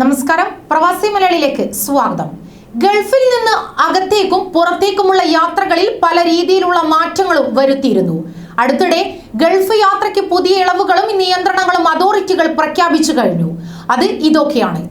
നമസ്കാരം. പ്രവാസി മലയാളിയിലേക്ക് സ്വാഗതം. ഗൾഫിൽ നിന്ന് അകത്തേക്കും പുറത്തേക്കുമുള്ള യാത്രകളിൽ പല രീതിയിലുള്ള മാറ്റങ്ങളും വരുത്തിയിരുന്നു. അടുത്തിടെ ഗൾഫ് യാത്രയ്ക്ക് പുതിയ ഇളവുകളും നിയന്ത്രണങ്ങളും അതോറിറ്റികൾ പ്രഖ്യാപിച്ചു കഴിഞ്ഞു. അത് ഇതൊക്കെയാണ്.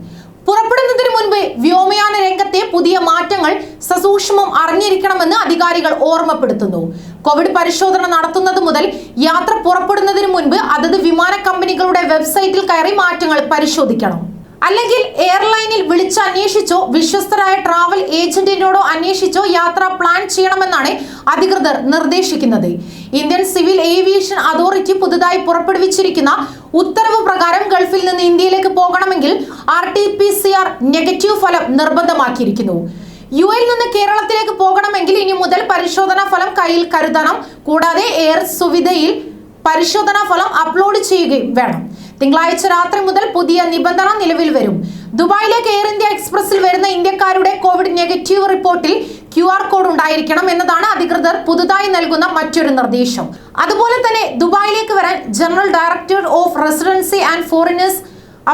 പുറപ്പെടുന്നതിന് മുൻപ് വ്യോമയാന രംഗത്തെ പുതിയ മാറ്റങ്ങൾ സസൂക്ഷ്മം അറിഞ്ഞിരിക്കണമെന്ന് അധികാരികൾ ഓർമ്മപ്പെടുത്തുന്നു. കോവിഡ് പരിശോധന നടത്തുന്നത് മുതൽ യാത്ര പുറപ്പെടുന്നതിന് മുൻപ് അതത് വിമാന കമ്പനികളുടെ വെബ്സൈറ്റിൽ കയറി മാറ്റങ്ങൾ പരിശോധിക്കണം. അല്ലെങ്കിൽ എയർലൈനിൽ വിളിച്ച് അന്വേഷിച്ചോ വിശ്വസ്തരായ ട്രാവൽ ഏജന്റിനോടോ അന്വേഷിച്ചോ യാത്ര പ്ലാൻ ചെയ്യണമെന്നാണ് അധികൃതർ നിർദ്ദേശിക്കുന്നത്. ഇന്ത്യൻ സിവിൽ ഏവിയേഷൻ അതോറിറ്റി പുതുതായി പുറപ്പെടുവിച്ചിരിക്കുന്ന ഉത്തരവ് പ്രകാരം ഗൾഫിൽ നിന്ന് ഇന്ത്യയിലേക്ക് പോകണമെങ്കിൽ R T P C R negative ഫലം നിർബന്ധമാക്കിയിരിക്കുന്നു. യു എയിൽ നിന്ന് കേരളത്തിലേക്ക് പോകണമെങ്കിൽ ഇനി മുതൽ പരിശോധനാ ഫലം കയ്യിൽ കരുതണം. കൂടാതെ എയർ സുവിധയിൽ പരിശോധനാ ഫലം അപ്ലോഡ് ചെയ്യുകയും വേണം. തിങ്കളാഴ്ച രാത്രി മുതൽ പുതിയ നിബന്ധന നിലവിൽ വരും. ദുബായിലേക്ക് എയർ ഇന്ത്യ എക്സ്പ്രസിൽ വരുന്ന ഇന്ത്യക്കാരുടെ കോവിഡ് നെഗറ്റീവ് റിപ്പോർട്ടിൽ ക്യു ആർ കോഡ് ഉണ്ടായിരിക്കണം എന്നതാണ് അധികൃതർ പുതുതായി നൽകുന്ന മറ്റൊരു നിർദ്ദേശം. അതുപോലെ തന്നെ ദുബായിലേക്ക് വരാൻ General Director of Residency and Foreigners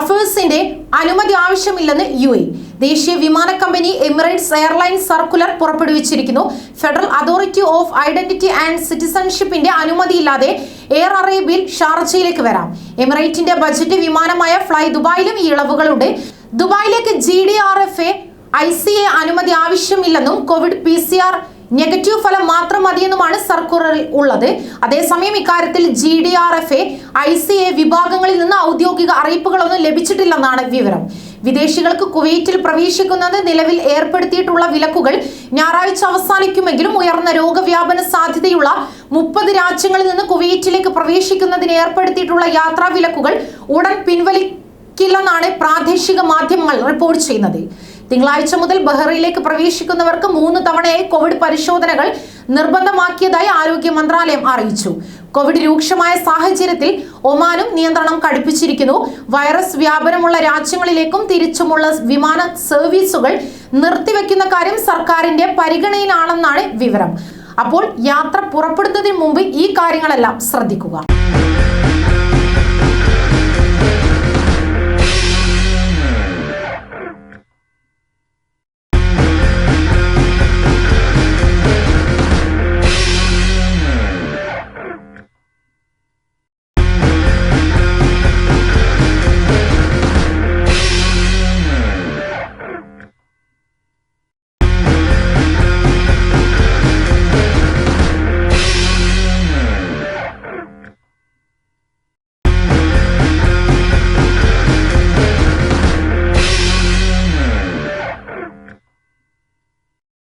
അഫേഴ്സിന്റെ അനുമതി ആവശ്യമില്ലെന്ന് യു ദേശീയ വിമാന കമ്പനി Emirates airlines circular പുറപ്പെടുവിച്ചിരിക്കുന്നു. Federal Authority of Identity and സിറ്റിസൺഷിപ്പിന്റെ അനുമതിയില്ലാതെ എയർ അറേബ്യയിൽ ഷാർജയിലേക്ക് വരാം. എമിറേറ്റിന്റെ ബജറ്റ് വിമാനമായ ഫ്ലൈ ദുബായിലും ഈ ഇളവുകളുണ്ട്. ദുബായിലേക്ക് G D R F A I C A അനുമതി ആവശ്യമില്ലെന്നും covid P C R negative ഫലം മാത്രം മതിയെന്നുമാണ് സർക്കുലറിൽ ഉള്ളത്. അതേസമയം ഇക്കാര്യത്തിൽ G D R F A I C A വിഭാഗങ്ങളിൽ നിന്ന് ഔദ്യോഗിക അറിയിപ്പുകളൊന്നും ലഭിച്ചിട്ടില്ലെന്നാണ് വിവരം. വിദേശികൾക്ക് കുവൈറ്റിൽ പ്രവേശിക്കുന്നത് നിലവിൽ ഏർപ്പെടുത്തിയിട്ടുള്ള വിലക്കുകൾ ഞായറാഴ്ച അവസാനിക്കുമെങ്കിലും ഉയർന്ന രോഗവ്യാപന സാധ്യതയുള്ള മുപ്പത് രാജ്യങ്ങളിൽ നിന്ന് കുവൈറ്റിലേക്ക് പ്രവേശിക്കുന്നതിന് ഏർപ്പെടുത്തിയിട്ടുള്ള യാത്രാ വിലക്കുകൾ ഉടൻ പിൻവലിക്കില്ലെന്നാണ് പ്രാദേശിക മാധ്യമങ്ങൾ റിപ്പോർട്ട് ചെയ്യുന്നത്. തിങ്കളാഴ്ച മുതൽ ബഹ്റയിലേക്ക് പ്രവേശിക്കുന്നവർക്ക് മൂന്ന് തവണയായി കോവിഡ് പരിശോധനകൾ നിർബന്ധമാക്കിയതായി ആരോഗ്യ മന്ത്രാലയം അറിയിച്ചു. കോവിഡ് രൂക്ഷമായ സാഹചര്യത്തിൽ ഒമാനും നിയന്ത്രണം കടുപ്പിച്ചിരിക്കുന്നു. വൈറസ് വ്യാപനമുള്ള രാജ്യങ്ങളിലേക്കും തിരിച്ചുമുള്ള വിമാന സർവീസുകൾ നിർത്തിവെക്കുന്ന കാര്യം സർക്കാരിന്റെ പരിഗണനയിലാണെന്നാണ് വിവരം. അപ്പോൾ യാത്ര പുറപ്പെടുന്നതിന് മുമ്പ് ഈ കാര്യങ്ങളെല്ലാം ശ്രദ്ധിക്കുക.